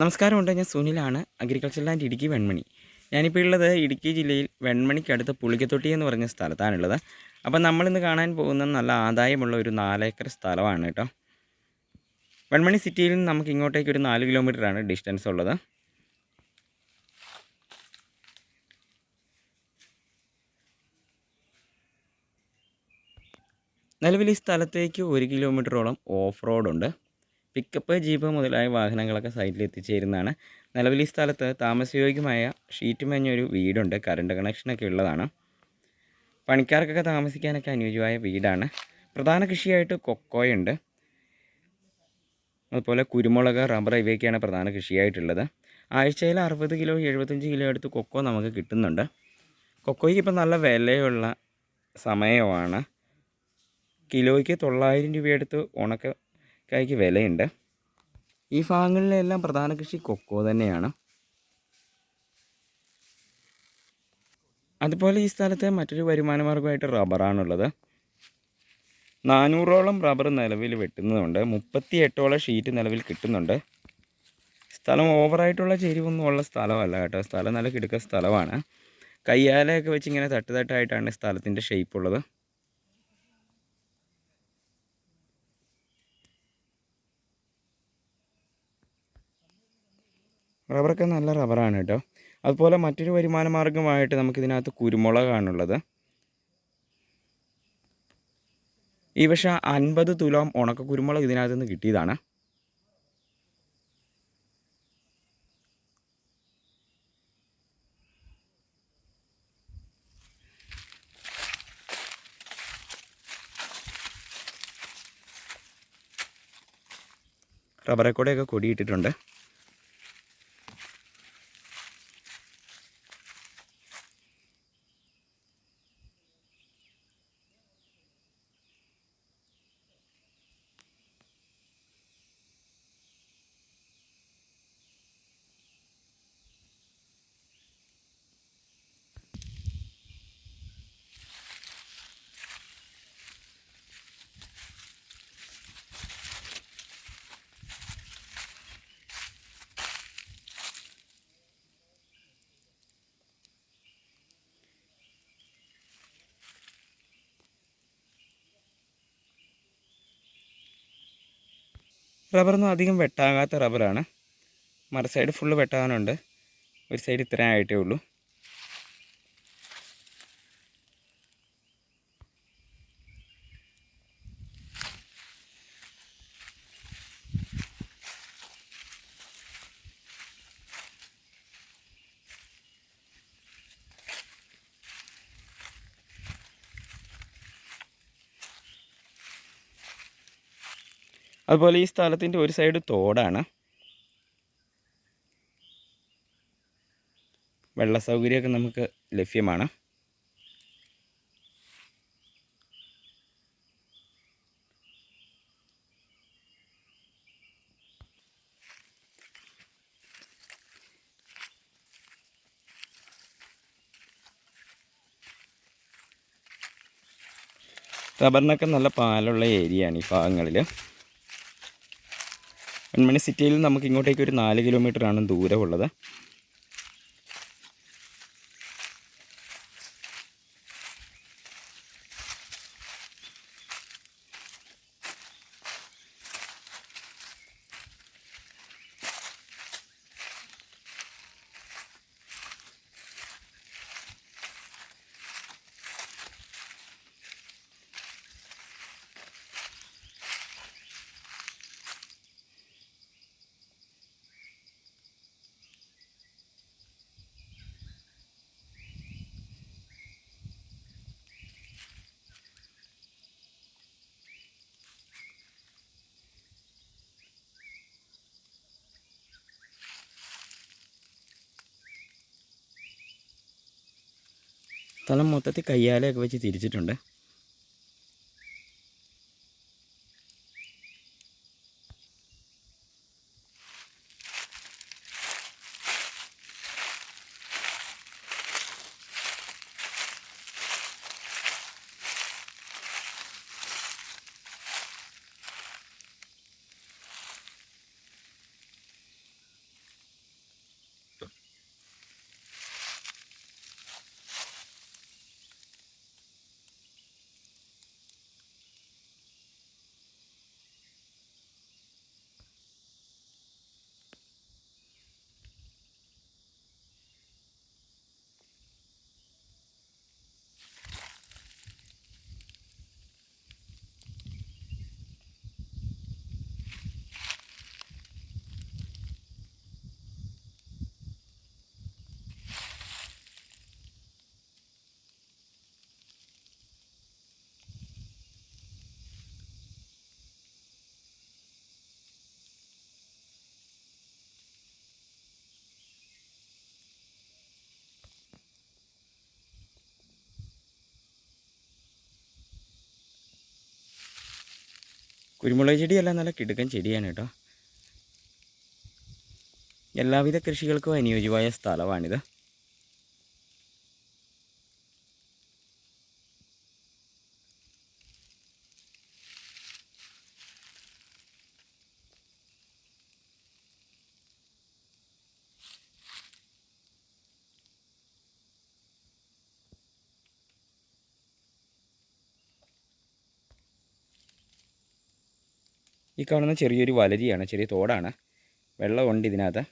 നമസ്കാരമുണ്ട്. ഞാൻ സുനിലാണ് അഗ്രികൾച്ചർ ലാൻഡ് ഇടുക്കി വെൺമണി. ഞാനിപ്പോൾ ഉള്ളത് ഇടുക്കി ജില്ലയിൽ വെൺമണിക്കടുത്ത് പുളിക്കത്തൊട്ടി എന്ന് പറഞ്ഞ സ്ഥലത്താണുള്ളത്. അപ്പം നമ്മളിന്ന് കാണാൻ പോകുന്ന നല്ല ആദായമുള്ള ഒരു നാലേക്കർ സ്ഥലമാണ് കേട്ടോ. വെൺമണി സിറ്റിയിൽ നിന്ന് നമുക്ക് ഇങ്ങോട്ടേക്ക് ഒരു നാല് കിലോമീറ്ററാണ് ഡിസ്റ്റൻസ് ഉള്ളത്. നിലവിൽ ഈ സ്ഥലത്തേക്ക് ഒരു കിലോമീറ്ററോളം ഓഫ് റോഡുണ്ട് പിക്കപ്പ് ജീപ്പ് മുതലായ വാഹനങ്ങളൊക്കെ സൈറ്റിൽ എത്തിച്ചേരുന്നതാണ് നിലവിൽ ഈ സ്ഥലത്ത് താമസയോഗ്യമായ ഷീറ്റ് മേഞ്ഞൊരു വീടുണ്ട്. കറണ്ട് കണക്ഷനൊക്കെ ഉള്ളതാണ്. പണിക്കാർക്കൊക്കെ താമസിക്കാനൊക്കെ അനുയോജ്യമായ വീടാണ്. പ്രധാന കൃഷിയായിട്ട് കൊക്കോയുണ്ട്. അതുപോലെ കുരുമുളക് റബ്ബർ ഇവയൊക്കെയാണ് പ്രധാന കൃഷിയായിട്ടുള്ളത്. ആഴ്ചയിൽ അറുപത് കിലോ എഴുപത്തഞ്ച് കിലോ അടുത്ത് കൊക്കോ നമുക്ക് കിട്ടുന്നുണ്ട്. കൊക്കോയ്ക്ക് ഇപ്പം നല്ല വിലയുള്ള സമയമാണ്. കിലോയ്ക്ക് തൊള്ളായിരം രൂപയെടുത്ത് ഉണക്കക്കായ്ക്ക് വിലയുണ്ട്. ഈ ഭാഗങ്ങളിലെല്ലാം പ്രധാന കൃഷി കൊക്കോ തന്നെയാണ്. അതുപോലെ ഈ സ്ഥലത്തെ മറ്റൊരു വരുമാന മാർഗമായിട്ട് റബ്ബറാണുള്ളത് നാനൂറോളം റബ്ബർ നിലവിൽ വെട്ടുന്നതുണ്ട് മുപ്പത്തി എട്ടോളം ഷീറ്റ് നിലവിൽ കിട്ടുന്നുണ്ട്. സ്ഥലം ഓവറായിട്ടുള്ള ചെരിവൊന്നും ഉള്ള സ്ഥലമല്ല കേട്ടോ. സ്ഥലം നല്ല കിടക്കുന്ന സ്ഥലമാണ്. കയ്യാലയൊക്കെ വെച്ച് ഇങ്ങനെ തട്ട് തട്ടായിട്ടാണ് സ്ഥലത്തിന്റെ ഷേപ്പ് ഉള്ളത്. റബ്ബറൊക്കെ നല്ല റബ്ബറാണ് കേട്ടോ. അതുപോലെ മറ്റൊരു വരുമാന മാർഗമായിട്ട് നമുക്കിതിനകത്ത് കുരുമുളകാണുള്ളത്. ഈ പക്ഷേ അൻപത് തുലോം ഉണക്ക കുരുമുളക് ഇതിനകത്ത് നിന്ന് കിട്ടിയതാണ്. റബ്ബറെ കൂടെയൊക്കെ കൊടിയിട്ടിട്ടുണ്ട്. റബ്ബറൊന്നും അധികം വെട്ടാകാത്ത റബ്ബറാണ്. മറു സൈഡ് ഫുള്ള് വെട്ടാനുണ്ട്. ഒരു സൈഡ് ഇത്രയും ആയിട്ടേ ഉള്ളൂ. അതുപോലെ ഈ സ്ഥലത്തിന്റെ ഒരു സൈഡ് തോടാണ്. വെള്ള സൗകര്യമൊക്കെ നമുക്ക് ലഭ്യമാണ്. റബ്ബറിനൊക്കെ നല്ല പാലുള്ള ഏരിയയാണ് ഈ ഭാഗങ്ങളിൽ വെൺമണി സിറ്റിയിൽ നമുക്ക് ഇങ്ങോട്ടേക്ക് ഒരു നാല് കിലോമീറ്ററാണ് ദൂരമുള്ളത്. സ്ഥലം മൊത്തത്തിൽ കയ്യാലയൊക്കെ വെച്ച് തിരിച്ചിട്ടുണ്ട്. കുരുമുളക് ചെടിയല്ല നല്ല കിടുക്കൻ ചെടിയാണ് കേട്ടോ. എല്ലാവിധ കൃഷികൾക്കും അനുയോജ്യമായ സ്ഥലമാണിത്. ഈ കാണുന്ന ചെറിയൊരു വലരിയാണ് ചെറിയ തോടാണ്. വെള്ളമുണ്ട് ഇതിനകത്ത്.